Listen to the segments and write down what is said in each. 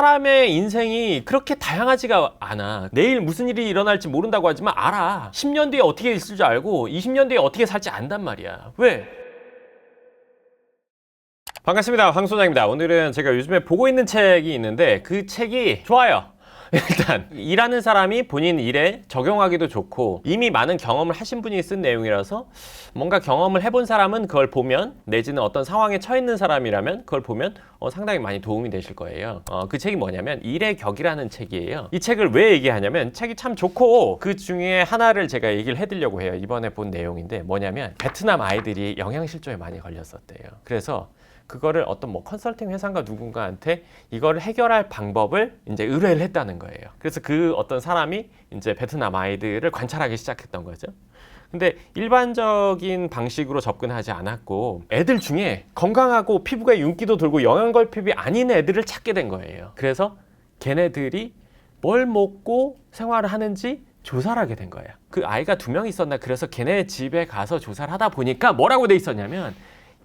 사람의 인생이 그렇게 다양하지가 않아. 내일 무슨 일이 일어날지 모른다고 하지만 알아. 10년 뒤에 어떻게 있을 줄 알고 20년 뒤에 어떻게 살지 안단 말이야. 왜? 반갑습니다. 황 소장입니다. 오늘은 제가 요즘에 보고 있는 책이 있는데 그 책이 좋아요. 일단 일하는 사람이 본인 일에 적용하기도 좋고 이미 많은 경험을 하신 분이 쓴 내용이라서 뭔가 경험을 해본 사람은 그걸 보면 내지는 어떤 상황에 처해 있는 사람이라면 그걸 보면 어, 상당히 많이 도움이 되실 거예요. 어, 그 책이 뭐냐면 일의 격이라는 책이에요. 이 책을 왜 얘기하냐면 책이 참 좋고 그 중에 하나를 제가 얘기를 해드리려고 해요. 이번에 본 내용인데 뭐냐면 베트남 아이들이 영양실조에 많이 걸렸었대요. 그래서 그거를 어떤 뭐 컨설팅 회사인가 누군가한테 이거를 해결할 방법을 이제 의뢰를 했다는 거예요. 그래서 그 어떤 사람이 이제 베트남 아이들을 관찰하기 시작했던 거죠. 근데 일반적인 방식으로 접근하지 않았고 애들 중에 건강하고 피부가 윤기도 돌고 영양걸핍이 아닌 애들을 찾게 된 거예요. 그래서 걔네들이 뭘 먹고 생활을 하는지 조사를 하게 된 거예요. 그 아이가 두 명 있었나 그래서 걔네 집에 가서 조사를 하다 보니까 뭐라고 돼 있었냐면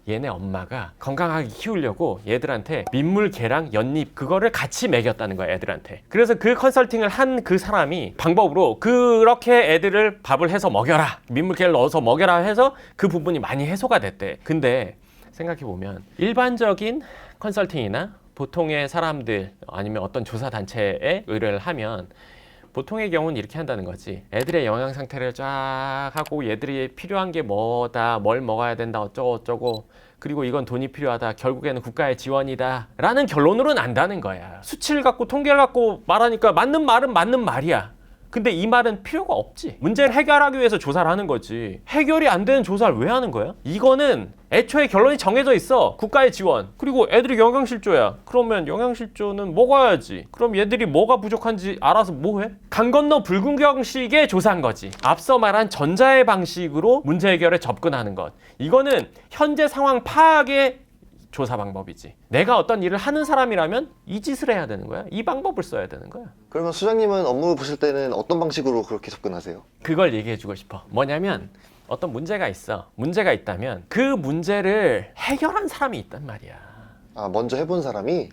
얘네 엄마가 건강하게 키우려고 얘들한테 민물, 계랑, 연잎 그거를 같이 먹였다는 거야 애들한테. 그래서 그 컨설팅을 한 그 사람이 방법으로 그렇게 애들을 밥을 해서 먹여라. 민물, 계를 넣어서 먹여라 해서 그 부분이 많이 해소가 됐대. 근데 생각해 보면 일반적인 컨설팅이나 보통의 사람들 아니면 어떤 조사 단체에 의뢰를 하면 보통의 경우는 이렇게 한다는 거지. 애들의 영양 상태를 쫙 하고 얘들이 필요한 게 뭐다, 뭘 먹어야 된다, 어쩌고 어쩌고. 그리고 이건 돈이 필요하다. 결국에는 국가의 지원이다. 라는 결론으로는 안다는 거야. 수치를 갖고 통계를 갖고 말하니까 맞는 말은 맞는 말이야. 근데 이 말은 필요가 없지. 문제를 해결하기 위해서 조사를 하는 거지. 해결이 안 되는 조사를 왜 하는 거야? 이거는 애초에 결론이 정해져 있어. 국가의 지원. 그리고 애들이 영양실조야. 그러면 영양실조는 먹어야지. 그럼 얘들이 뭐가 부족한지 알아서 뭐 해? 강 건너 불균형식의 조사한 거지. 앞서 말한 전자의 방식으로 문제 해결에 접근하는 것. 이거는 현재 상황 파악의 조사 방법이지. 내가 어떤 일을 하는 사람이라면 이 짓을 해야 되는 거야. 이 방법을 써야 되는 거야. 그러면 수장님은 업무 보실 때는 어떤 방식으로 그렇게 접근하세요? 그걸 얘기해 주고 싶어. 뭐냐면 어떤 문제가 있어. 문제가 있다면 그 문제를 해결한 사람이 있단 말이야. 아 먼저 해본 사람이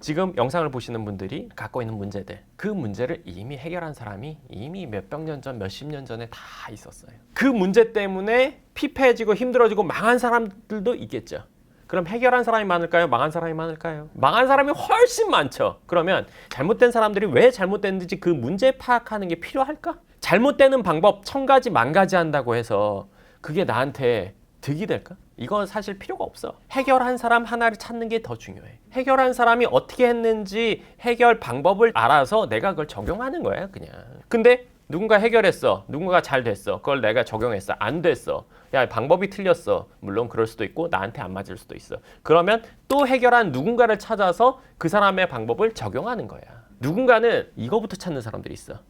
지금 영상을 보시는 분들이 갖고 있는 문제들 그 문제를 이미 해결한 사람이 이미 몇백 년 전, 몇십 년 전에 다 있었어요. 그 문제 때문에 피폐해지고 힘들어지고 망한 사람들도 있겠죠. 그럼 해결한 사람이 많을까요? 망한 사람이 많을까요? 망한 사람이 훨씬 많죠. 그러면 잘못된 사람들이 왜 잘못됐는지 그 문제 파악하는 게 필요할까? 잘못되는 방법 천 가지 만 가지 한다고 해서 그게 나한테 득이 될까? 이건 사실 필요가 없어. 해결한 사람 하나를 찾는 게 더 중요해. 해결한 사람이 어떻게 했는지 해결 방법을 알아서 내가 그걸 적용하는 거야, 그냥. 근데 누군가 해결했어. 누군가 잘 됐어. 그걸 내가 적용했어. 안 됐어. 야, 방법이 틀렸어. 물론 그럴 수도 있고 나한테 안 맞을 수도 있어. 그러면 또 해결한 누군가를 찾아서 그 사람의 방법을 적용하는 거야. 누군가는 이거부터 찾는 사람들이 있어.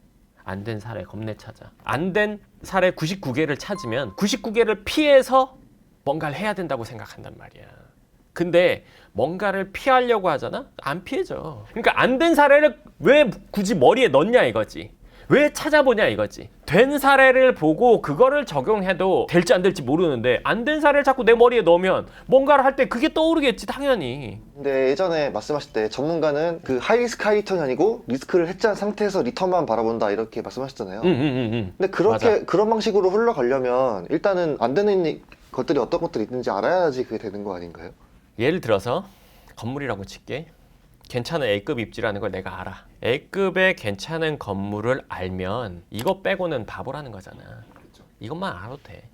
안 된 사례 겁내 찾아. 안 된 사례 99개를 찾으면 99개를 피해서 뭔가를 해야 된다고 생각한단 말이야. 근데 뭔가를 피하려고 하잖아? 안 피해져. 그러니까 안 된 사례를 왜 굳이 머리에 넣냐 이거지. 왜 찾아보냐 이거지. 된 사례를 보고 그거를 적용해도 될지 안 될지 모르는데 안 된 사례를 자꾸 내 머리에 넣으면 뭔가를 할 때 그게 떠오르겠지 당연히. 근데 예전에 말씀하실 때 전문가는 그 하이리스크 하이리턴이 아니고 리스크를 해지한 상태에서 리턴만 바라본다 이렇게 말씀하셨잖아요. 응, 응, 응, 응. 근데 그렇게 맞아. 그런 방식으로 흘러가려면 일단은 안 되는 이- 것들이 어떤 것들이 있는지 알아야지 그게 되는 거 아닌가요? 예를 들어서 건물이라고 칠게. 괜찮은 A급 입지라는 걸 내가 알아. A급의 괜찮은 건물을 알면 이거 빼고는 바보라는 거잖아. 이것만 알아도 돼.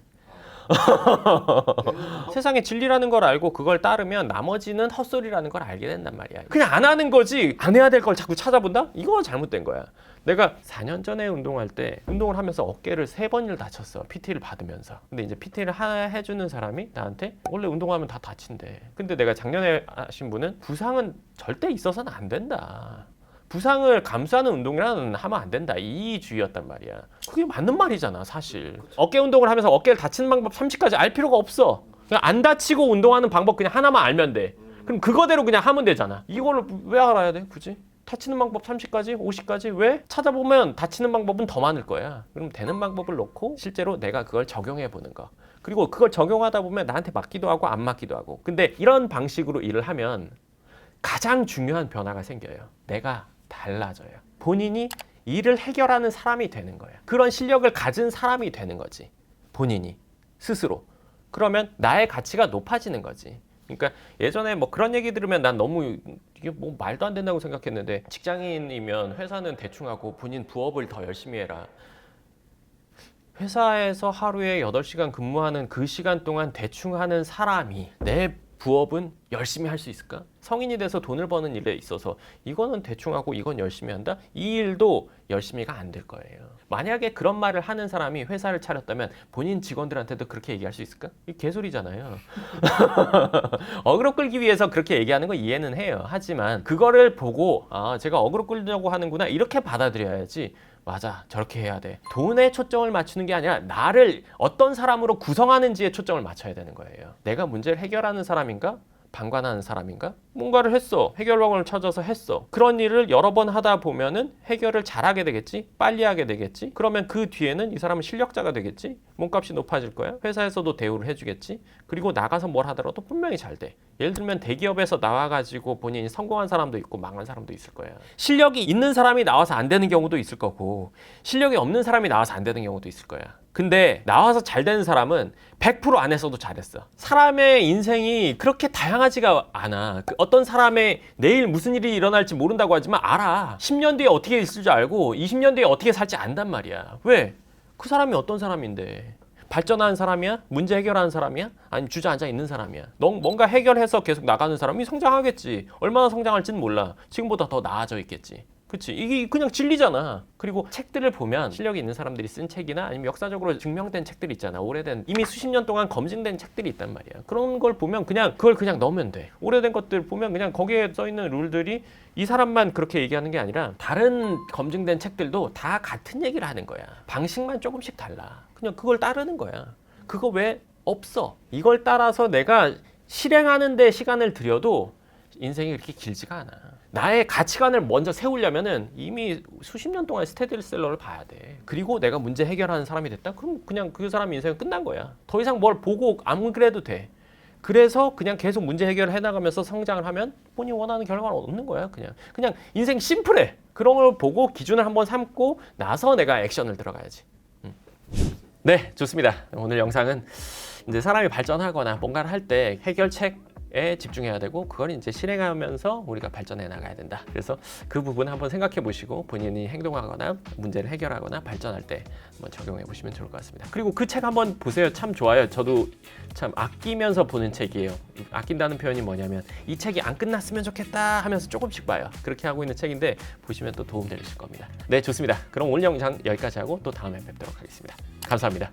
세상에 진리라는 걸 알고 그걸 따르면 나머지는 헛소리라는 걸 알게 된단 말이야. 그냥 안 하는 거지. 안 해야 될 걸 자꾸 찾아본다? 이거 잘못된 거야. 내가 4년 전에 운동할 때 운동을 하면서 어깨를 세 번을 다쳤어. PT를 받으면서. 근데 이제 PT를 해주는 사람이 나한테 원래 운동하면 다 다친대. 근데 내가 작년에 하신 분은 부상은 절대 있어서는 안 된다. 부상을 감수하는 운동이라는 하면 안 된다. 이 주의였단 말이야. 그게 맞는 말이잖아, 사실. 어깨 운동을 하면서 어깨를 다치는 방법 30가지 알 필요가 없어. 그냥 안 다치고 운동하는 방법 그냥 하나만 알면 돼. 그럼 그거대로 그냥 하면 되잖아. 이걸 왜 알아야 돼, 굳이? 다치는 방법 30가지, 50가지 왜? 찾아보면 다치는 방법은 더 많을 거야. 그럼 되는 방법을 놓고 실제로 내가 그걸 적용해 보는 거. 그리고 그걸 적용하다 보면 나한테 맞기도 하고 안 맞기도 하고. 근데 이런 방식으로 일을 하면 가장 중요한 변화가 생겨요. 내가 달라져요. 본인이 일을 해결하는 사람이 되는 거예요. 그런 실력을 가진 사람이 되는 거지. 본인이 스스로. 그러면 나의 가치가 높아지는 거지. 그러니까 예전에 뭐 그런 얘기 들으면 난 너무 이게 뭐 말도 안 된다고 생각했는데 직장인이면 회사는 대충 하고 본인 부업을 더 열심히 해라. 회사에서 하루에 8시간 근무하는 그 시간 동안 대충 하는 사람이 내 부업은 열심히 할 수 있을까? 성인이 돼서 돈을 버는 일에 있어서 이거는 대충 하고 이건 열심히 한다? 이 일도 열심히가 안 될 거예요. 만약에 그런 말을 하는 사람이 회사를 차렸다면 본인 직원들한테도 그렇게 얘기할 수 있을까? 이 개소리잖아요. 어그로 끌기 위해서 그렇게 얘기하는 거 이해는 해요. 하지만 그거를 보고 아, 제가 어그로 끌려고 하는구나 이렇게 받아들여야지. 맞아. 저렇게 해야 돼. 돈에 초점을 맞추는 게 아니라 나를 어떤 사람으로 구성하는지에 초점을 맞춰야 되는 거예요. 내가 문제를 해결하는 사람인가? 방관하는 사람인가? 뭔가를 했어. 해결방을 찾아서 했어. 그런 일을 여러 번 하다 보면은 해결을 잘하게 되겠지? 빨리 하게 되겠지? 그러면 그 뒤에는 이 사람은 실력자가 되겠지? 몸값이 높아질 거야? 회사에서도 대우를 해주겠지? 그리고 나가서 뭘 하더라도 분명히 잘 돼. 예를 들면 대기업에서 나와가지고 본인이 성공한 사람도 있고 망한 사람도 있을 거야. 실력이 있는 사람이 나와서 안 되는 경우도 있을 거고 실력이 없는 사람이 나와서 안 되는 경우도 있을 거야. 근데 나와서 잘 되는 사람은 100% 안에서도 잘했어. 사람의 인생이 그렇게 다양하지가 않아. 그 어떤 사람의 내일 무슨 일이 일어날지 모른다고 하지만 알아. 10년 뒤에 어떻게 있을 줄 알고 20년 뒤에 어떻게 살지 안단 말이야. 왜? 그 사람이 어떤 사람인데. 발전하는 사람이야? 문제 해결하는 사람이야? 아니면 주저앉아 있는 사람이야? 너 뭔가 해결해서 계속 나가는 사람이 성장하겠지. 얼마나 성장할지는 몰라. 지금보다 더 나아져 있겠지. 그치. 이게 그냥 진리잖아. 그리고 책들을 보면 실력이 있는 사람들이 쓴 책이나 아니면 역사적으로 증명된 책들 있잖아. 오래된 이미 수십 년 동안 검증된 책들이 있단 말이야. 그런 걸 보면 그냥 그걸 그냥 넣으면 돼. 오래된 것들 보면 그냥 거기에 써 있는 룰들이 이 사람만 그렇게 얘기하는 게 아니라 다른 검증된 책들도 다 같은 얘기를 하는 거야. 방식만 조금씩 달라. 그냥 그걸 따르는 거야. 그거 왜 없어? 이걸 따라서 내가 실행하는 데 시간을 들여도 인생이 그렇게 길지가 않아. 나의 가치관을 먼저 세우려면은 이미 수십 년 동안 스테디셀러를 봐야 돼. 그리고 내가 문제 해결하는 사람이 됐다? 그럼 그냥 그 사람 인생은 끝난 거야. 더 이상 뭘 보고 안 그래도 돼. 그래서 그냥 계속 문제 해결을 해나가면서 성장을 하면 본인이 원하는 결과를 얻는 거야. 그냥 그냥 인생 심플해. 그런 걸 보고 기준을 한번 삼고 나서 내가 액션을 들어가야지. 음. 네, 좋습니다. 오늘 영상은 이제 사람이 발전하거나 뭔가를 할 때 해결책 에 집중해야 되고 그걸 이제 실행하면서 우리가 발전해 나가야 된다. 그래서 그 부분 한번 생각해 보시고 본인이 행동하거나 문제를 해결하거나 발전할 때 한번 적용해 보시면 좋을 것 같습니다. 그리고 그 책 한번 보세요. 참 좋아요. 저도 참 아끼면서 보는 책이에요. 아낀다는 표현이 뭐냐면 이 책이 안 끝났으면 좋겠다 하면서 조금씩 봐요. 그렇게 하고 있는 책인데 보시면 또 도움 되실 겁니다. 네, 좋습니다. 그럼 오늘 영상 여기까지 하고 또 다음에 뵙도록 하겠습니다. 감사합니다.